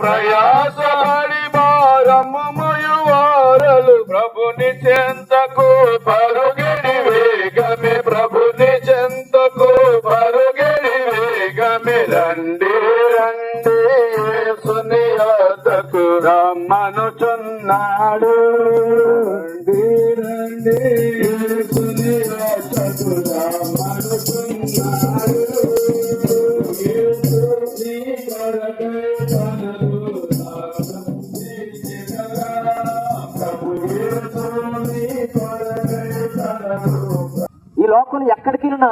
ప్రయాస ప్రభుని చెంద ఎక్కడికి వెళ్ళినా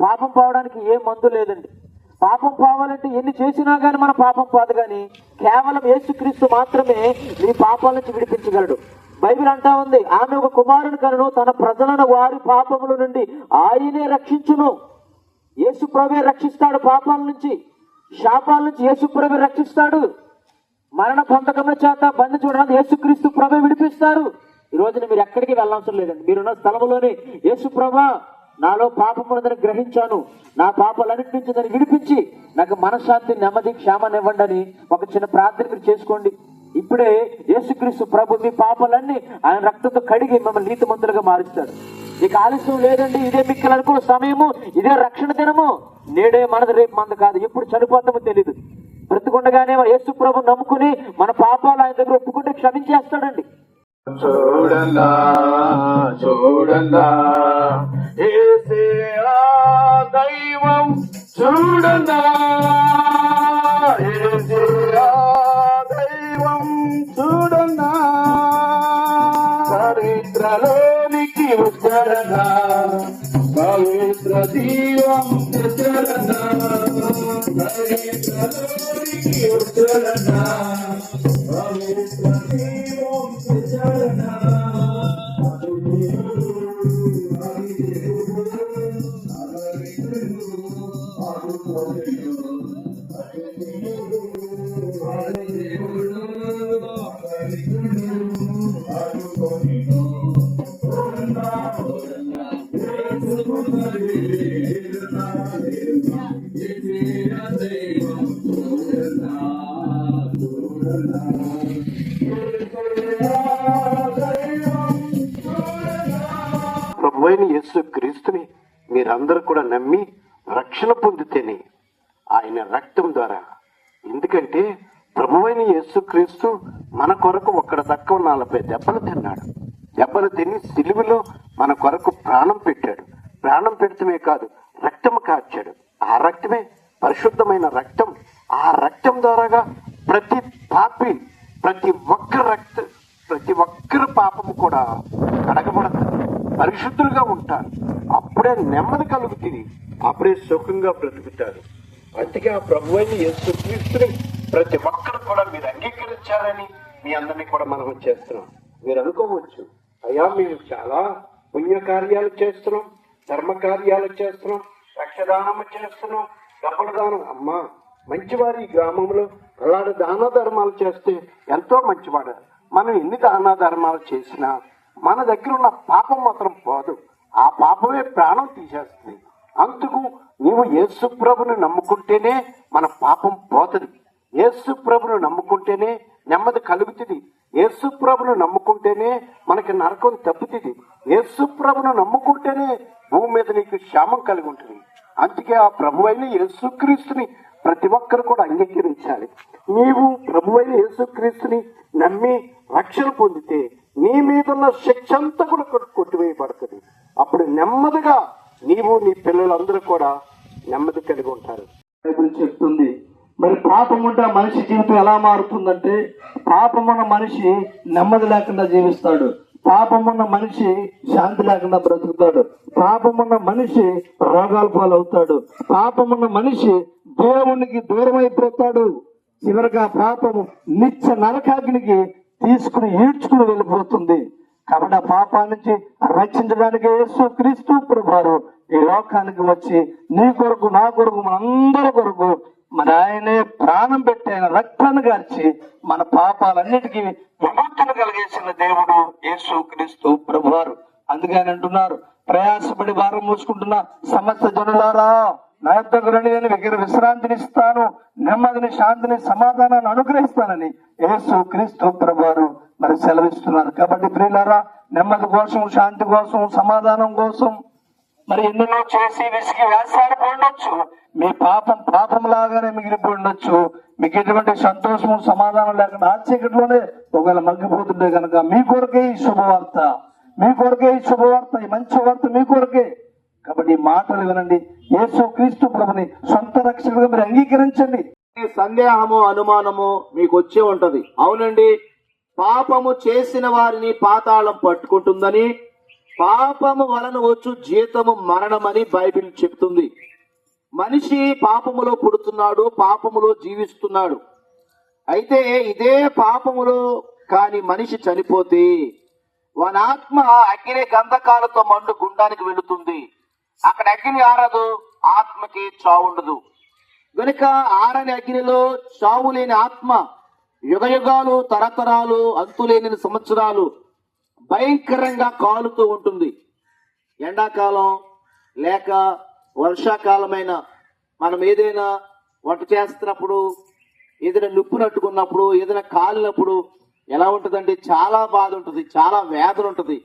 పాపం పోవడానికి ఏ మందు లేదండి. పాపం పోవాలంటే ఎన్ని చేసినా కానీ మన పాపం పోదు కానీ కేవలం యేసుక్రీస్తు మాత్రమే నీ పాపాల నుంచి విడిపించగలడు. బైబిల్ అంటా ఉంది ఆమె ఒక కుమారుని కలను తన ప్రజలను వారి పాపముల నుండి ఆయనే రక్షించును. యేసు ప్రభే రక్షిస్తాడు పాపాల నుంచి. శాపాల నుంచి యేసు ప్రభే రక్షిస్తాడు. మరణ బంధకముల చేత బంధ చూడడానికి యేసుక్రీస్తు ప్రభే విడిపిస్తారు. ఈ రోజున మీరు ఎక్కడికి వెళ్ళాల్సిన లేదండి. మీరున్న స్థలంలోనే యేసు నాలో పాపములందరినీ గ్రహించాను. నా పాపాలన్నిటి నుంచి దాన్ని విడిపించి నాకు మనశ్శాంతి నెమ్మది క్షేమాన్ని ఇవ్వండి అని ఒక చిన్న ప్రార్థన మీరు చేసుకోండి. ఇప్పుడే యేసుక్రీస్తు ప్రభు మీ పాపాలన్నీ ఆయన రక్తంతో కడిగి మిమ్మల్ని నీతిమంతులుగా మారుస్తాడు. నీకు ఆలస్యం లేదండి ఇదే మిక్కలు అనుకున్న సమయము ఇదే రక్షణ దినము. నేడే మనది రేపు మనది కాదు ఎప్పుడు చనిపోతామో తెలియదు బ్రతుకుండగానే యేసు ప్రభు నమ్ముకుని మన పాపాలు ఆయన దగ్గర ఒప్పుకుంటే క్షమించేస్తాడండి. చూడన్నా చూడన్నా. దైవం చూడన్నా దైవం చూడన్నా చరిత్రలోనికి వచ్చాడన్నా పవిత్ర దీవం తెచ్చాడన్నా చరిత్రలోనికి పొందితేనే ఆయన రక్తం ద్వారా. ఎందుకంటే ప్రభువైన యేసు క్రీస్తు మన కొరకు ఒక్కడ తక్కువ నలభై దెబ్బలు తిన్నాడు. దెబ్బలు తిని సిలువలో మన కొరకు ప్రాణం పెట్టాడు. ప్రాణం పెడతమే కాదు రక్తం కాచాడు. ఆ రక్తమే పరిశుద్ధమైన రక్తం. ఆ రక్తం ద్వారాగా ప్రతి పాపి ప్రతి ఒక్క రక్త ప్రతి ఒక్కరి పాపము కూడా కడగబడతారు. పరిశుద్ధులుగా ఉంటారు. అప్పుడే నెమ్మది కలుగుతుంది. అప్పుడే సుఖంగా బ్రతుకుతారు. అందుకే ఆ ప్రభు అయిన యేసు క్రీస్తుని ప్రతి ఒక్కరు కూడా మీరు అంగీకరించాలని మీ అందరినీ కూడా మనం చేస్తున్నాం. మీరు అనుకోవచ్చు అయ్యా మేము చాలా పుణ్య కార్యాలు చేస్తున్నాం ధర్మ కార్యాలు చేస్తున్నాం రక్షదానం చేస్తున్నాం డబ్బుల దానం. అమ్మా మంచివారి ఈ గ్రామంలో అలాంటి దాన ధర్మాలు చేస్తే ఎంతో మంచివాడు. మనం ఎన్ని దాన ధర్మాలు చేసినా మన దగ్గర ఉన్న పాపం మాత్రం పోదు. ఆ పాపమే ప్రాణం తీసేస్తుంది. అందుకు నీవు యేసు ప్రభును నమ్ముకుంటేనే మన పాపం పోతుంది. యేసు ప్రభును నమ్ముకుంటేనే నెమ్మది కలుగుతుంది. యేసు ప్రభును నమ్ముకుంటేనే మనకి నరకం తప్పుతుంది. యేసు ప్రభును నమ్ముకుంటేనే భూమి మీద నీకు క్షేమం కలిగి ఉంటుంది. అందుకే ఆ ప్రభు అయిన యేసుక్రీస్తుని ప్రతి ఒక్కరు కూడా అంగీకరించాలి. నీవు ప్రభు అయిన యేసుక్రీస్తుని నమ్మి రక్షణ పొందితే నీ మీదున్న శిక్ష అంతా కూడా కొట్టివేయబడుతుంది. అప్పుడు నెమ్మదిగా నీవు నీ పిల్లలందరూ కూడా నెమ్మది కలిగి ఉంటారు. బైబిల్ చెప్తుంది. మరి పాపం ఉంటే మనిషి జీవితం ఎలా మారుతుందంటే పాపం ఉన్న మనిషి నెమ్మది లేకుండా జీవిస్తాడు. పాపం ఉన్న మనిషి శాంతి లేకుండా బ్రతుకుతాడు. పాపం ఉన్న మనిషి రోగాల పాలవుతాడు. పాపం ఉన్న మనిషి దేవునికి దూరం అయిపోతాడు. చివరిగా పాపము నిత్య నరకాగ్నికి తీసుకుని ఈడ్చుకుని వెళ్ళిపోతుంది. కాబట్టి ఆ పాపాల నుంచి రక్షించడానికి యేసు క్రీస్తు ప్రభారు ఈ లోకానికి వచ్చి నీ కొరకు నా కొరకు మనందరి కొరకు మన ఆయనే ప్రాణం పెట్టి ఆయన రక్తాన్ని గార్చి మన పాపాలన్నిటికీ విముక్తిని కలిగేసిన దేవుడు యేసు క్రీస్తు ప్రభువారు. అందుకే ఆయన అంటున్నారు ప్రయాసపడి భారం మూసుకుంటున్న సమస్త జనులారా నా యొక్క రండి నేను విశ్రాంతిని ఇస్తాను నెమ్మదిని శాంతిని సమాధానాన్ని అనుగ్రహిస్తానని యేసు క్రీస్తు ప్రభువారు మరి సెలవిస్తున్నారు. కాబట్టి ప్రియులారా నెమ్మది కోసం శాంతి కోసం సమాధానం కోసం మరి ఎన్నెన్నో చేసి విసిగి వేసాడిపోయి ఉండొచ్చు మీ పాపం పాపం లాగానే మిగిలిపోయి ఉండొచ్చు. మీకు ఎటువంటి సంతోషము సమాధానం లేకుండా ఆ ఒకవేళ మగ్గిపోతుంటే కనుక మీ కొరకే ఈ శుభవార్త. మీ కొరకే ఈ శుభవార్త ఈ మంచి వార్త మీ కొరకే. కాబట్టి ఈ మాటలు వినండి. యేసు క్రీస్తు ప్రభుని సొంత రక్షకుడిగా మీరు అంగీకరించండి. సందేహము అనుమానము మీకు వచ్చే ఉంటది. అవునండి. పాపము చేసిన వారిని పాతాళం పట్టుకుంటుందని పాపము వలన వచ్చు జీతము మరణమని బైబిల్ చెప్తుంది. మనిషి పాపములో పుడుతున్నాడు పాపములో జీవిస్తున్నాడు. అయితే ఇదే పాపములో కాని మనిషి చనిపోతే వాని ఆత్మ అగ్ని గంధకాలతో మండు గుండానికి వెళుతుంది. అక్కడ అగ్ని ఆరదు ఆత్మకి చావుండదు గనుక ఆరని అగ్నిలో చావు లేని ఆత్మ యుగయుగాలు తరతరాలు అంతులేని సంవత్సరాలు భయంకరంగా కాలుతూ ఉంటుంది. ఎండాకాలం లేక వర్షాకాలమైన మనం ఏదైనా వంట చేస్తున్నప్పుడు ఏదైనా నిప్పు నట్టుకున్నప్పుడు ఏదైనా కాలినప్పుడు ఎలా ఉంటుందంటే చాలా బాధ ఉంటుంది చాలా వేదన ఉంటుంది.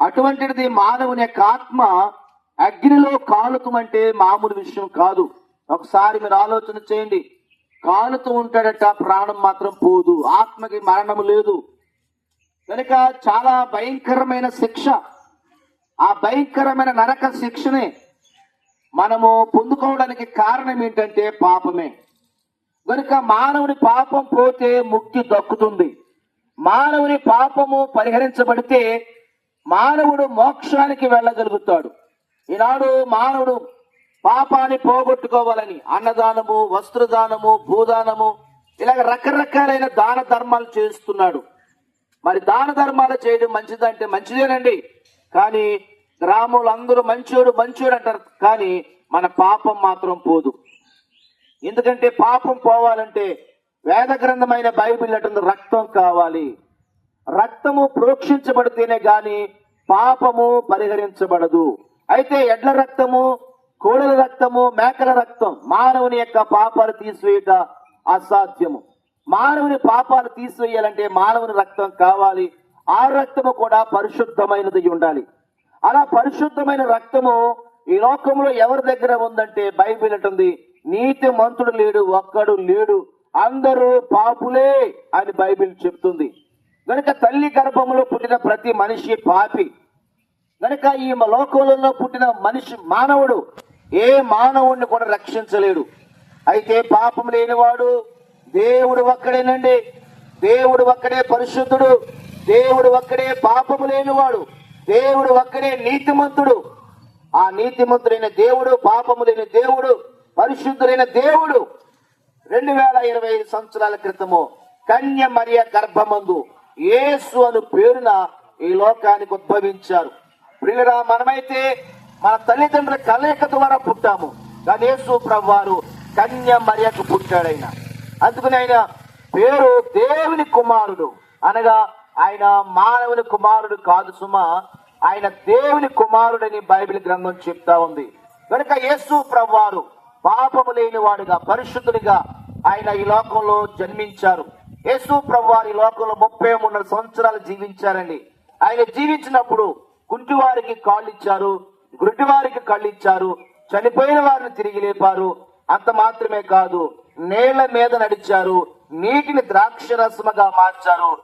అటువంటిది మానవుని యొక్క ఆత్మ అగ్నిలో కాలుతమంటే మామూలు విషయం కాదు. ఒకసారి మీరు ఆలోచన చేయండి. కాలుతూ ఉంటాడట ప్రాణం మాత్రం పోదు. ఆత్మకి మరణం లేదు. కనుక చాలా భయంకరమైన శిక్ష. ఆ భయంకరమైన నరక శిక్షనే మనము పొందుకోవడానికి కారణం ఏంటంటే పాపమే. కనుక మానవుని పాపం పోతే ముక్తి దక్కుతుంది. మానవుని పాపము పరిహరించబడితే మానవుడు మోక్షానికి వెళ్ళగలుగుతాడు. ఈనాడు మానవుడు పాపాన్ని పోగొట్టుకోవాలని అన్నదానము వస్త్రదానము భూదానము ఇలాగ రకరకాలైన దాన ధర్మాలు చేస్తున్నాడు. మరి దాన ధర్మాలు చేయడం మంచిదంటే మంచిదేనండి. కానీ గ్రామంలో అందరూ మంచోడు మంచోడు అంటారు. కానీ మన పాపం మాత్రం పోదు. ఎందుకంటే పాపం పోవాలంటే వేద గ్రంథమైన బైబిల్ అంటుంది రక్తం కావాలి. రక్తము ప్రోక్షించబడితేనే గాని పాపము పరిహరించబడదు. అయితే ఎడ్ల రక్తము కోడల రక్తము మేకల రక్తం మానవుని యొక్క పాపాలు తీసివేయట అసాధ్యము. మానవుని పాపాలు తీసివేయాలంటే మానవుని రక్తం కావాలి. ఆ రక్తము కూడా పరిశుద్ధమైనది ఉండాలి. అలా పరిశుద్ధమైన రక్తము ఈ లోకంలో ఎవరి దగ్గర ఉందంటే బైబిల్ అంటుంది నీతి మంతుడు లేడు ఒక్కడు లేడు అందరూ పాపులే అని బైబిల్ చెప్తుంది. గనుక తల్లి గర్భంలో పుట్టిన ప్రతి మనిషి పాపి. గనుక ఈ లోకంలో పుట్టిన మనిషి మానవుడు ఏ మానవుడిని కూడా రక్షించలేడు. అయితే పాపం లేనివాడు దేవుడు ఒక్కడేనండి. దేవుడు ఒక్కడే పరిశుద్ధుడు. దేవుడు ఒక్కడే పాపము లేనివాడు. దేవుడు ఒక్కడే నీతిమంతుడు. ఆ నీతిమంతుడైన దేవుడు పాపము లేని దేవుడు పరిశుద్ధుడైన దేవుడు రెండు వేల ఇరవై ఐదు సంవత్సరాల క్రితము కన్య మరియ గర్భమందు యేసు అను పేరున ఈ లోకానికి ఉద్భవించారు. ప్రియురా మనమైతే మన తల్లిదండ్రుల కలయిక ద్వారా పుట్టాము. గణేశు యేసు ప్రభువారు కన్య మరియకు పుట్టాడైన. అందుకని ఆయన పేరు దేవుని కుమారుడు. అనగా ఆయన మానవుని కుమారుడు కాదు సుమా ఆయన దేవుని కుమారుడని బైబిల్ గ్రంథం చెప్తా ఉంది. కనుక యేసు ప్రభువారు పాపము లేని వాడుగా పరిశుద్ధునిగా ఆయన ఈ లోకంలో జన్మించారు. యేసు ప్రభువారు ఈ లోకంలో ముప్పై మూడు సంవత్సరాలు జీవించారండి. ఆయన జీవించినప్పుడు కుంటివారికి కాళ్ళు ఇచ్చారు గుడ్డివారికి కళ్ళు ఇచ్చారు చనిపోయిన వారిని తిరిగి లేపారు. అంత మాత్రమే కాదు నేల మీద నడిచారు నీటిని ద్రాక్షరసముగా మార్చారు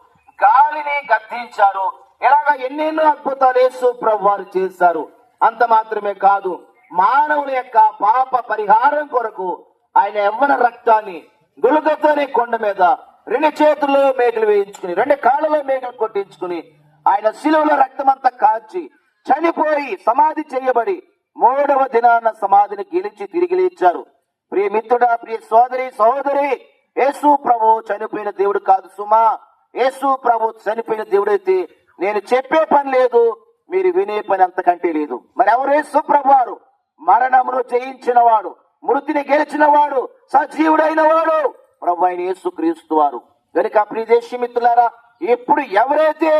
గాలిని గద్దించారు. ఇలాగ ఎన్నెన్నో అద్భుతాలు యేసు ప్రభు వారు చేశారు. అంత మాత్రమే కాదు మానవుని యొక్క పాప పరిహారం కొరకు ఆయన ఎవ్వన రక్తాన్ని గులుగతోనే కొండ మీద రెండు చేతుల్లో మేకలు వేయించుకుని రెండు కాళ్ళలో మేకలు కొట్టించుకుని ఆయన శిలువలో రక్తం కాచి చనిపోయి సమాధి చేయబడి మూడవ దినాన సమాధిని గెలిచి తిరిగి లేచారు. ప్రియ మిత్రుడా ప్రియ సోదరి సోదరి యేసు ప్రభు చనిపోయిన దేవుడు కాదు సుమా. యేసు ప్రభు చనిపోయిన దేవుడైతే నేను చెప్పే పని లేదు మీరు వినే పని అంతకంటే లేదు. మరి ఎవరు యేసు ప్రభు వారు మరణమును జయించిన వాడు మృతిని గెలిచిన వాడు సజీవుడైన వాడు ప్రభు ఆయన యేసు క్రీస్తు వారు. కనుక ప్రియ దేశ మిత్రులారా ఇప్పుడు ఎవరైతే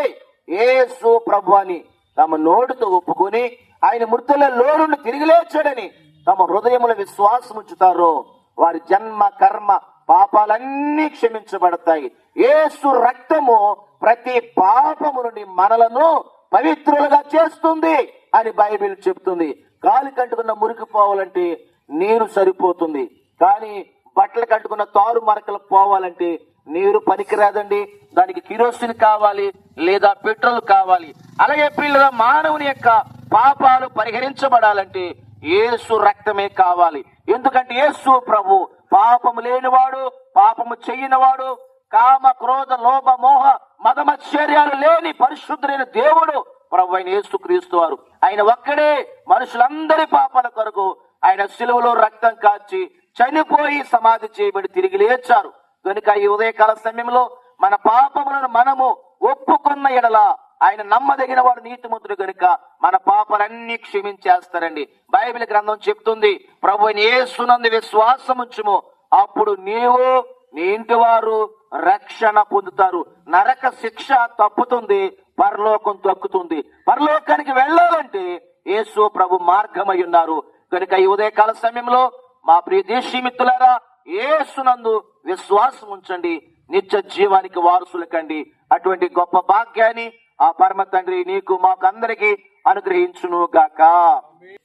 యేసు ప్రభు అని తమ నోటితో ఒప్పుకొని ఆయన మృతుల నుండి తిరిగి లేచాడని తమ హృదయముల విశ్వాసం ఉంచుతారో వారి జన్మ కర్మ పాపాలన్నీ క్షమించబడతాయి. ఏసు రక్తము ప్రతి పాపము నుండి మనలను పవిత్రులుగా చేస్తుంది అని బైబిల్ చెప్తుంది. గాలి కంటుకున్న మురికి పోవాలంటే నీరు సరిపోతుంది. కానీ బట్టలు కట్టుకున్న తారు మరకలు పోవాలంటే నీరు పనికిరాదండి. దానికి కిరోసిన్ కావాలి లేదా పెట్రోల్ కావాలి. అలాగే పిల్లల మానవుని యొక్క పాపాలు పరిహరించబడాలంటే యేసు రక్తమే కావాలి. ఎందుకంటే యేసు ప్రభు పాపము లేనివాడు పాపము చెయ్యనివాడు కామ క్రోధ లోభ మోహ మదమశ్చర్యాలు లేని పరిశుద్ధులైన దేవుడు ప్రభు అయిన యేసు క్రీస్తు వారు. ఆయన ఒక్కడే మనుషులందరి పాపాల కొరకు ఆయన సిలువలో రక్తం కాచి చనిపోయి సమాధి చేయబడి తిరిగి లేచారు. కనుక ఈ ఉదయకాల సమయంలో మన పాపములను మనము ఒప్పుకున్న ఎడల ఆయన నమ్మదగిన వాడు నీతిమంతుడు కనుక మన పాపలన్నీ క్షమించేస్తారండి. బైబిల్ గ్రంథం చెప్తుంది ప్రభు ఏసునందు విశ్వాసం ఉంచుము అప్పుడు నీవు నీ ఇంటి వారు రక్షణ పొందుతారు. నరక శిక్ష తప్పుతుంది పరలోకం తక్కుతుంది. పరలోకానికి వెళ్ళాలంటే యేసు ప్రభు మార్గమై ఉన్నారు. కనుక ఈ ఉదయకాల సమయంలో మా ప్రియ దేశీమిత్రులారా ఏసునందు విశ్వాసం ఉంచండి నిత్య జీవానికి వారసులకండి. అటువంటి గొప్ప భాగ్యాన్ని ఆ పరమ తండ్రి నీకు మాకందరికి అనుగ్రహించును గాక.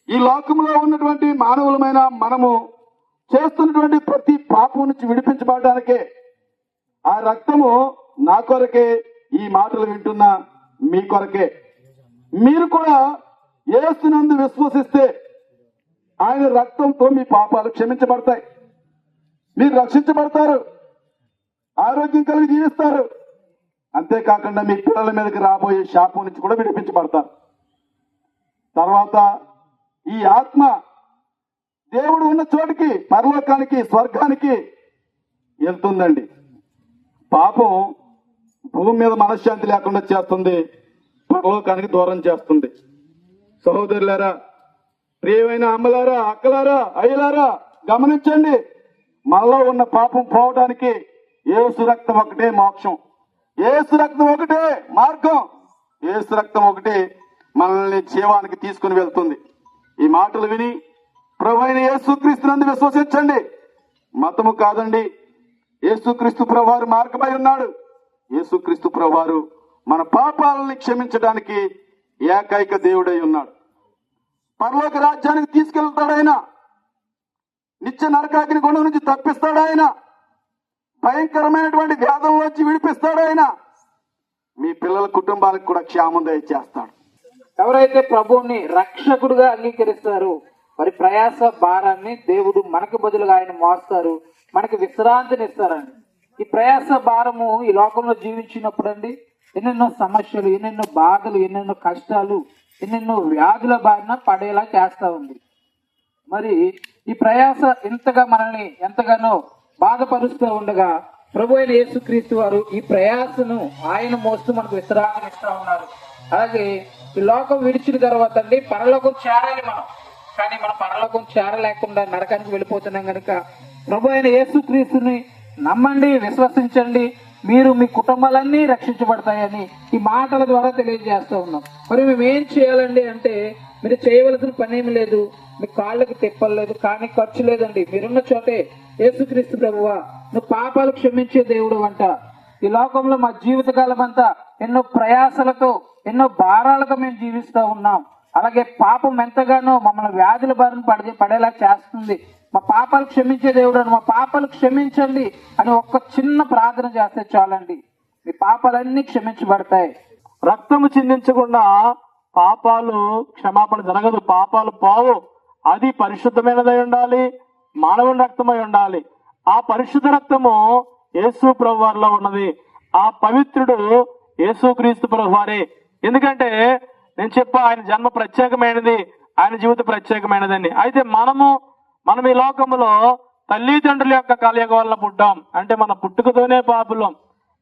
ఈ లోకంలో ఉన్నటువంటి మానవులమైన మనము చేస్తున్నటువంటి ప్రతి పాపం నుంచి విడిపించబడడానికే ఆ రక్తము నా కొరకే ఈ మాటలు వింటున్న మీ కొరకే. మీరు కూడా ఏస్తునందు విశ్వసిస్తే ఆయన రక్తంతో మీ పాపాలు క్షమించబడతాయి. మీరు రక్షించబడతారు. ఆరోగ్యం కలిగి జీవిస్తారు. అంతేకాకుండా మీ పిల్లల మీదకి రాబోయే శాపం నుంచి కూడా విడిపించబడతారు. తర్వాత ఈ ఆత్మ దేవుడు ఉన్న చోటికి పరలోకానికి స్వర్గానికి వెళ్తుందండి. పాపం భూమి మీద మనశ్శాంతి లేకుండా చేస్తుంది పరలోకానికి దూరం చేస్తుంది. సహోదరులారా ప్రియమైన అమ్మలారా అక్కలారా అయ్యలారా గమనించండి మనలో ఉన్న పాపం పోవడానికి ఏసు రక్తం ఒకటే మోక్షం. ఏసు రక్తం ఒకటే మార్గం. ఏసు రక్తం ఒకటే మనల్ని జీవానికి తీసుకుని వెళ్తుంది. ఈ మాటలు విని ప్రభు అయిన యేసుక్రీస్తునందు విశ్వసించండి. మతము కాదండి. యేసుక్రీస్తు ప్రభువారు మార్గమై ఉన్నాడు. యేసుక్రీస్తు ప్రభువారు మన పాపాలని క్షమించడానికి ఏకైక దేవుడై ఉన్నాడు. పరలోక రాజ్యానికి తీసుకెళ్తాడాయన నిత్య నరకాగ్ని గుండం నుంచి తప్పిస్తాడు ఆయన. భయంకరమైనటువంటి వ్యాధుల్లోంచి విడిపిస్తాడాయన మీ పిల్లల కుటుంబాలకు కూడా క్షేమం దయచేస్తాడు. ఎవరైతే ప్రభువుని రక్షకుడుగా అంగీకరిస్తారు మరి ప్రయాస భారాన్ని దేవుడు మనకు బదులుగా ఆయన మోస్తారు మనకి విశ్రాంతిని ఇస్తారండి. ఈ ప్రయాస భారము ఈ లోకంలో జీవించినప్పుడు అండి ఎన్నెన్నో సమస్యలు ఎన్నెన్నో బాధలు ఎన్నెన్నో కష్టాలు ఎన్నెన్నో వ్యాధుల బారిన పడేలా చేస్తా ఉంది. మరి ఈ ప్రయాస ఇంతగా మనల్ని ఎంతగానో బాధపరుస్తూ ఉండగా ప్రభు అయిన యేసుక్రీస్తు వారు ఈ ప్రయాసను ఆయన మోస్తూ మనకు విశ్రాంతి ఇస్తూ ఉన్నారు. అలాగే ఈ లోకం విడిచిన తర్వాత అండి పరలోకం చేరాలి మనం. కానీ మనం పరలోకం చేరలేకుండా నరకానికి వెళ్ళిపోతున్నాం కనుక ప్రభు అయిన యేసుక్రీస్తుని నమ్మండి విశ్వసించండి మీరు మీ కుటుంబాలన్నీ రక్షించబడతాయని ఈ మాటల ద్వారా తెలియజేస్తూ ఉన్నాం. మరి మేము ఏం చేయాలండి అంటే మీరు చేయవలసిన పని ఏమి లేదు. మీ కాళ్ళకి తిప్పలు లేదు కానీ ఖర్చు లేదండి. మీరున్న చోటే యేసుక్రీస్తు ప్రభువా నువ్వు పాపాలు క్షమించే దేవుడు అంట. ఈ లోకంలో మా జీవితకాలం అంతా ఎన్నో ప్రయాసలతో ఎన్నో భారాలతో మేము జీవిస్తూ ఉన్నాం. అలాగే పాపం ఎంతగానో మమ్మల్ని వ్యాధుల బారిన పడే పడేలా చేస్తుంది. మా పాపాలు క్షమించే దేవుడు మా పాపాలు క్షమించండి అని ఒక్క చిన్న ప్రార్థన చేస్తే చాలండి. మీ పాపాలన్నీ క్షమించబడతాయి. రక్తము చిందించకుండా పాపాలు క్షమాపణ జరగదు. పాపాలు పోవు. అది పరిశుద్ధమైనదై ఉండాలి. మానవుని రక్తమై ఉండాలి. ఆ పరిశుద్ధ రక్తము యేసు ప్రభు వారిలో ఉన్నది. ఆ పవిత్రుడు యేసు క్రీస్తు ప్రభు ఎందుకంటే నేను చెప్పా ఆయన జన్మ ప్రత్యేకమైనది. ఆయన జీవితం ప్రత్యేకమైనదని. అయితే మనము మనం ఈ లోకములో తల్లిదండ్రుల యొక్క కలయిక వల్ల పుట్టాం. అంటే మన పుట్టుకతోనే పాపులం.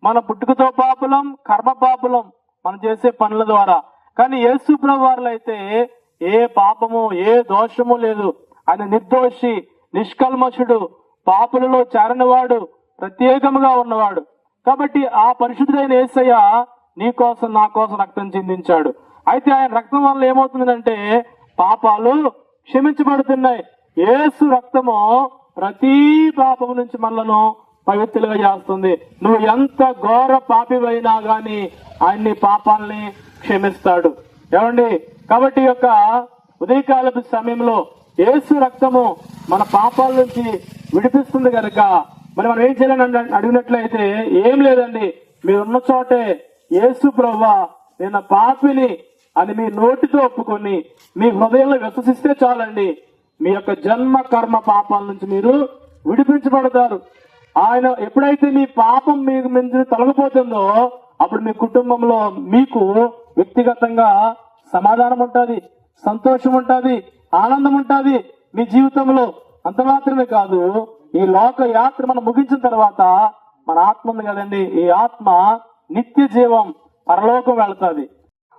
మన పుట్టుకతో పాపులం కర్మ పాపులం. మనం చేసే పనుల ద్వారా. కానీ యేసు ప్రభువారులు అయితే ఏ పాపము ఏ దోషము లేదు. ఆయన నిర్దోషి నిష్కల్మషుడు పాపులలో చేరనివాడు ప్రత్యేకముగా ఉన్నవాడు. కాబట్టి ఆ పరిశుద్ధుడైన యేసయ్య నీ కోసం నా కోసం రక్తం చిందించాడు. అయితే ఆయన రక్తం వల్ల ఏమవుతుందంటే పాపాలు క్షమించబడుతున్నాయి. యేసు రక్తము ప్రతి పాపము నుంచి మనలను పవిత్రులుగా చేస్తుంది. నువ్వు ఎంత ఘోర పాపివైనా గాని ఆయన్ని పాపాలని క్షమిస్తాడు. ఏమండి? కాబట్టి యొక్క ఉదయకాలపు సమయంలో ఏసు రక్తము మన పాపాల నుంచి విడిపిస్తుంది కనుక మరి మనం ఏం చేయాలని అడిగినట్లయితే ఏం లేదండి. మీరున్న చోటే ఏసు ప్రవ్వా నేను పాపిని అని మీ నోటితో ఒప్పుకొని మీ హృదయంలో విశ్వసిస్తే చాలండి. మీ యొక్క జన్మ కర్మ పాపాల నుంచి మీరు విడిపించబడతారు. ఆయన ఎప్పుడైతే మీ పాపం మీకు మీద తొలగిపోతుందో అప్పుడు మీ కుటుంబంలో మీకు వ్యక్తిగతంగా సమాధానం ఉంటుంది సంతోషం ఉంటుంది ఆనందం ఉంటుంది. మీ జీవితంలో అంత మాత్రమే కాదు ఈ లోక యాత్ర మనం ముగించిన తర్వాత మన ఆత్మ ఉంది కదండి. ఈ ఆత్మ నిత్య జీవం పరలోకం వెళ్తాది.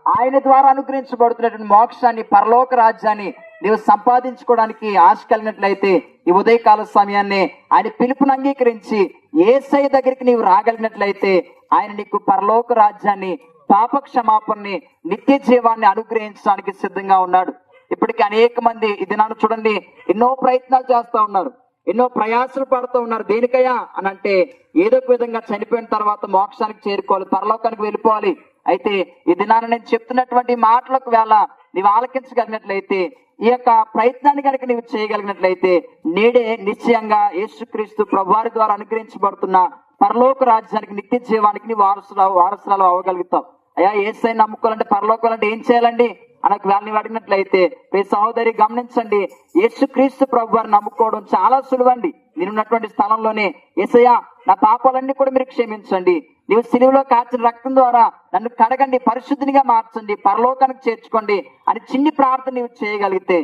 ఆయన ద్వారా అనుగ్రహించబడుతున్నటువంటి మోక్షాన్ని పరలోక రాజ్యాన్ని నీవు సంపాదించుకోవడానికి ఆశ కలిగినట్లయితే ఈ ఉదయకాల సమయాన్ని ఆయన పిలుపును అంగీకరించి ఏసై దగ్గరికి నీవు రాగలిగినట్లయితే ఆయన నీకు పరలోక రాజ్యాన్ని పాప క్షమాపణని నిత్య జీవాన్ని అనుగ్రహించడానికి సిద్ధంగా ఉన్నాడు. ఇప్పటికి అనేక మంది ఇది నన్ను చూడండి ఎన్నో ప్రయత్నాలు చేస్తూ ఉన్నారు. ఎన్నో ప్రయాసలు పడుతూ ఉన్నారు. దేనికయ్యా? అని అంటే ఏదో ఒక విధంగా చనిపోయిన తర్వాత మోక్షానికి చేరుకోవాలి పరలోకానికి వెళ్ళిపోవాలి. అయితే ఈ దినాన నేను చెప్తున్నటువంటి మాటలకు వేళ నీవు ఆలకించగలిగినట్లయితే ఈ యొక్క ప్రయత్నాన్ని కనుక నీవు చేయగలిగినట్లయితే నేడే నిశ్చయంగా యేసుక్రీస్తు ప్రభువారి ద్వారా అనుగ్రహించబడుతున్న పరలోక రాజ్యానికి నిత్య జీవానికి నీ వారసులు వారసురాలు అవ్వగలుగుతావు. అయ్యా ఏసై నమ్ముకోవాలంటే పరలోకాలంటే ఏం చేయాలండి? అనకు వేళ అడిగినట్లయితే మీ సహోదరి గమనించండి యేసుక్రీస్తు ప్రభు వారిని నమ్ముకోవడం చాలా సులువండి. నేనున్నటువంటి స్థలంలోనే ఏసయ్యా నా పాపాలన్నీ కూడా మీరు క్షమించండి. నీవు సిలువలో కాచిన రక్తం ద్వారా నన్ను కడగండి పరిశుద్ధినిగా మార్చండి పరలోకానికి చేర్చుకోండి అని చిన్ని ప్రార్థన నీవు చేయగలిగితే.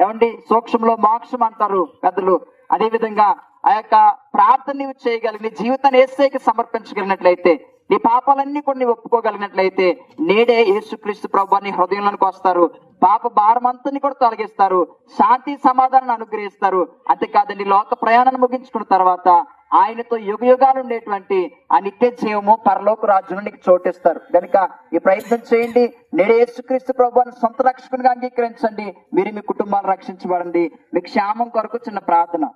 ఏమండి? సూక్ష్మంలో మోక్షం అంటారు పెద్దలు. అదే విధంగా ఆ యొక్క ప్రార్థన నీవు చేయగలిగి జీవితాన్ని ఏసైకి సమర్పించగలిగినట్లయితే నీ పాపాలన్నీ కొన్ని ఒప్పుకోగలిగినట్లయితే నేడే యేసుక్రీస్తు ప్రభు నీ హృదయంలోనికి వస్తారు. పాప భారమంతని కూడా తొలగిస్తారు. శాంతి సమాధానాన్ని అనుగ్రహిస్తారు. అంతేకాదండి లోక ప్రయాణాన్ని ముగించుకున్న తర్వాత ఆయనతో యుగ యుగాలు ఉండేటువంటి ఆ నిత్య జీవము పరలోక రాజ్యంలో చోటిస్తారు. కనుక ఈ ప్రయత్నం చేయండి. నేడే యేసుక్రీస్తు ప్రభువాన్ని సొంత రక్షకునిగా అంగీకరించండి. మీరు మీ కుటుంబాన్ని రక్షించబడండి. మీ క్షేమం కొరకు చిన్న ప్రార్థన.